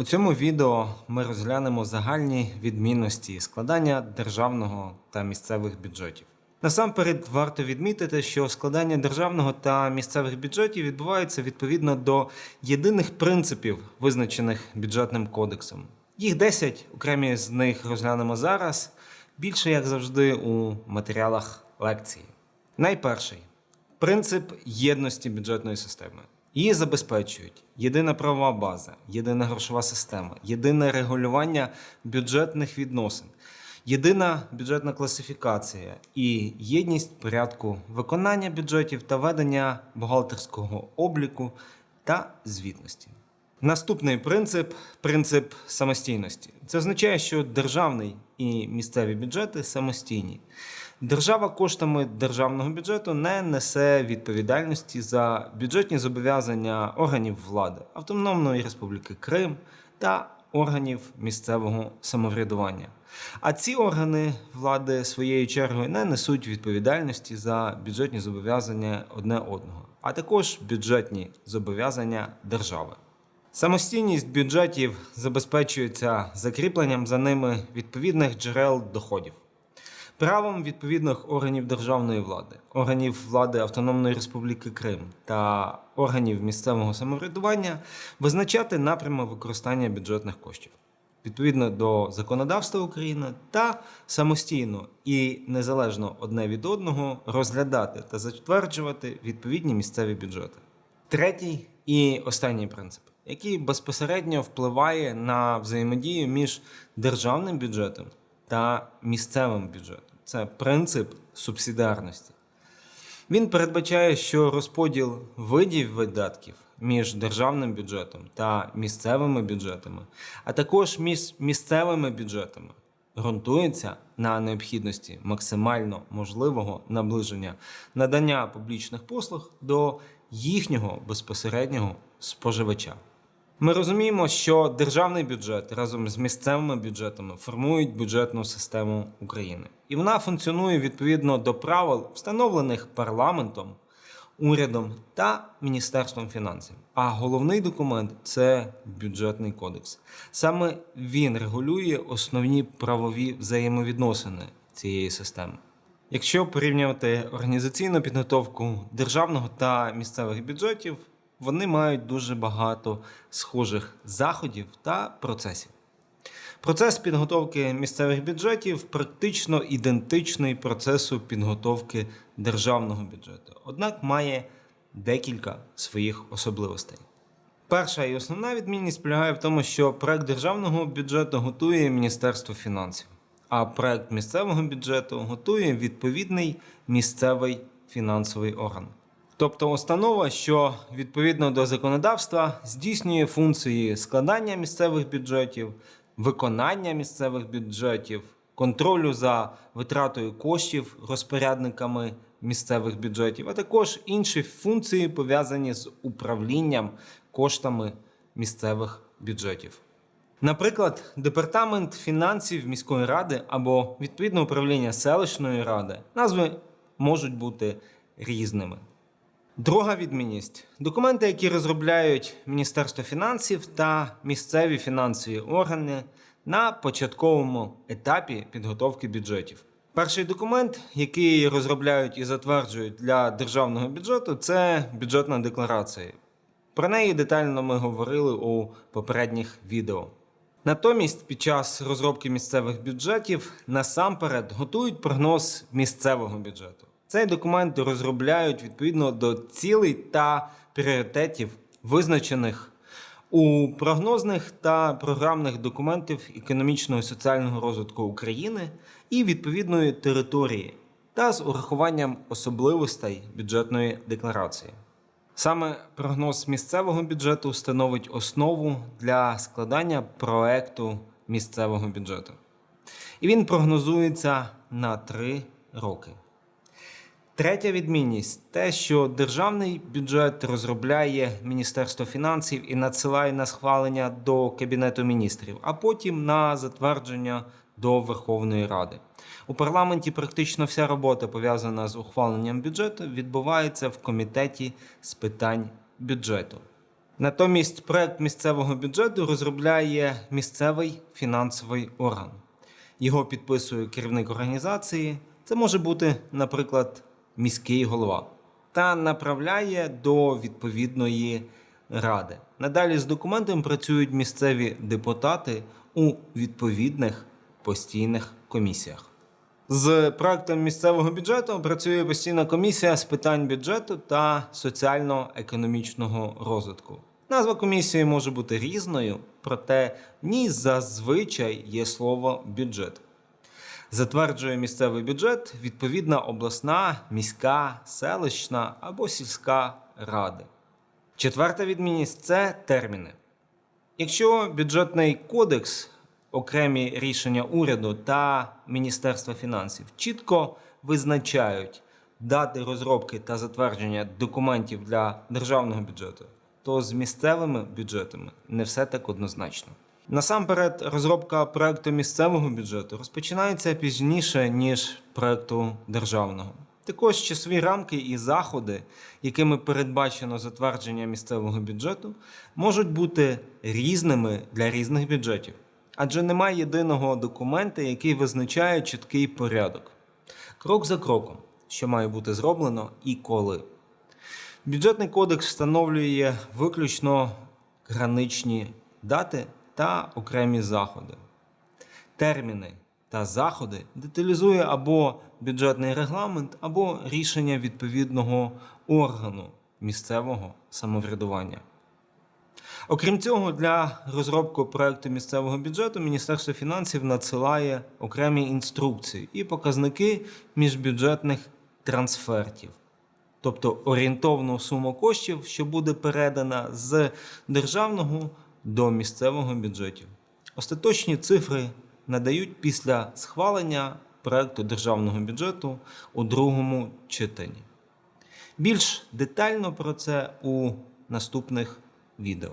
У цьому відео ми розглянемо загальні відмінності складання державного та місцевих бюджетів. Насамперед варто відмітити, що складання державного та місцевих бюджетів відбувається відповідно до єдиних принципів, визначених бюджетним кодексом. Їх 10, окремі з них розглянемо зараз, більше як завжди у матеріалах лекції. Найперший принцип єдності бюджетної системи. Її забезпечують єдина правова база, єдина грошова система, єдине регулювання бюджетних відносин, єдина бюджетна класифікація і єдність порядку виконання бюджетів та ведення бухгалтерського обліку та звітності. Наступний принцип принцип самостійності. Це означає, що державний і місцеві бюджети самостійні. Держава коштами державного бюджету не несе відповідальності за бюджетні зобов'язання органів влади Автономної Республіки Крим та органів місцевого самоврядування. А ці органи влади своєю чергою не несуть відповідальності за бюджетні зобов'язання одне одного, а також бюджетні зобов'язання держави. Самостійність бюджетів забезпечується закріпленням за ними відповідних джерел доходів, правом відповідних органів державної влади, органів влади Автономної Республіки Крим та органів місцевого самоврядування визначати напрями використання бюджетних коштів відповідно до законодавства України та самостійно і незалежно одне від одного розглядати та затверджувати відповідні місцеві бюджети. Третій і останній принцип, який безпосередньо впливає на взаємодію між державним бюджетом та місцевим бюджетом. Це принцип субсидіарності. Він передбачає, що розподіл видів видатків між державним бюджетом та місцевими бюджетами, а також між місцевими бюджетами, ґрунтується на необхідності максимально можливого наближення надання публічних послуг до їхнього безпосереднього споживача. Ми розуміємо, що державний бюджет разом з місцевими бюджетами формують бюджетну систему України, і вона функціонує відповідно до правил, встановлених парламентом, урядом та міністерством фінансів. А головний документ це бюджетний кодекс. Саме він регулює основні правові взаємовідносини цієї системи. Якщо порівнювати організаційну підготовку державного та місцевих бюджетів, вони мають дуже багато схожих заходів та процесів. Процес підготовки місцевих бюджетів практично ідентичний процесу підготовки державного бюджету, однак має декілька своїх особливостей. Перша і основна відмінність полягає в тому, що проект державного бюджету готує Міністерство фінансів, а проект місцевого бюджету готує відповідний місцевий фінансовий орган. Тобто установа, що відповідно до законодавства здійснює функції складання місцевих бюджетів, виконання місцевих бюджетів, контролю за витратою коштів розпорядниками місцевих бюджетів, а також інші функції пов'язані з управлінням коштами місцевих бюджетів. Наприклад, департамент фінансів міської ради або відповідне управління селищної ради назви можуть бути різними. Друга відмінність документи, які розробляють Міністерство фінансів та місцеві фінансові органи на початковому етапі підготовки бюджетів. Перший документ, який розробляють і затверджують для державного бюджету, це бюджетна декларація. Про неї детально ми говорили у попередніх відео. Натомість, під час розробки місцевих бюджетів насамперед готують прогноз місцевого бюджету. Цей документ розробляють відповідно до цілей та пріоритетів, визначених у прогнозних та програмних документів економічного і соціального розвитку України і відповідної території, та з урахуванням особливостей бюджетної декларації. Саме прогноз місцевого бюджету становить основу для складання проекту місцевого бюджету. І він прогнозується на три роки. Третя відмінність те, що державний бюджет розробляє Міністерство фінансів і надсилає на схвалення до Кабінету міністрів, а потім на затвердження до Верховної Ради. У парламенті практично вся робота пов'язана з ухваленням бюджету відбувається в комітеті з питань бюджету. Натомість проект місцевого бюджету розробляє місцевий фінансовий орган. Його підписує керівник організації. Це може бути, наприклад, міський голова, та направляє до відповідної ради. Надалі з документом працюють місцеві депутати у відповідних постійних комісіях. З проектом місцевого бюджету працює постійна комісія з питань бюджету та соціально-економічного розвитку. Назва комісії може бути різною, проте в ній зазвичай є слово бюджет. Затверджує місцевий бюджет відповідна обласна, міська, селищна або сільська ради. Четверта відмінність це терміни. Якщо бюджетний кодекс, окремі рішення уряду та Міністерства фінансів чітко визначають дати розробки та затвердження документів для державного бюджету, то з місцевими бюджетами не все так однозначно. Насамперед, розробка проекту місцевого бюджету розпочинається пізніше, ніж проекту державного. Також часові рамки і заходи, якими передбачено затвердження місцевого бюджету, можуть бути різними для різних бюджетів, адже немає єдиного документа, який визначає чіткий порядок. Крок за кроком, що має бути зроблено і коли. Бюджетний кодекс встановлює виключно граничні дати та окремі заходи. Терміни та заходи деталізує або бюджетний регламент, або рішення відповідного органу місцевого самоврядування. Окрім цього, для розробки проекту місцевого бюджету Міністерство фінансів надсилає окремі інструкції і показники міжбюджетних трансфертів, тобто орієнтовну суму коштів, що буде передана з державного до місцевого бюджетів. Остаточні цифри надають після схвалення проекту державного бюджету у другому читанні. Більш детально про це у наступних відео.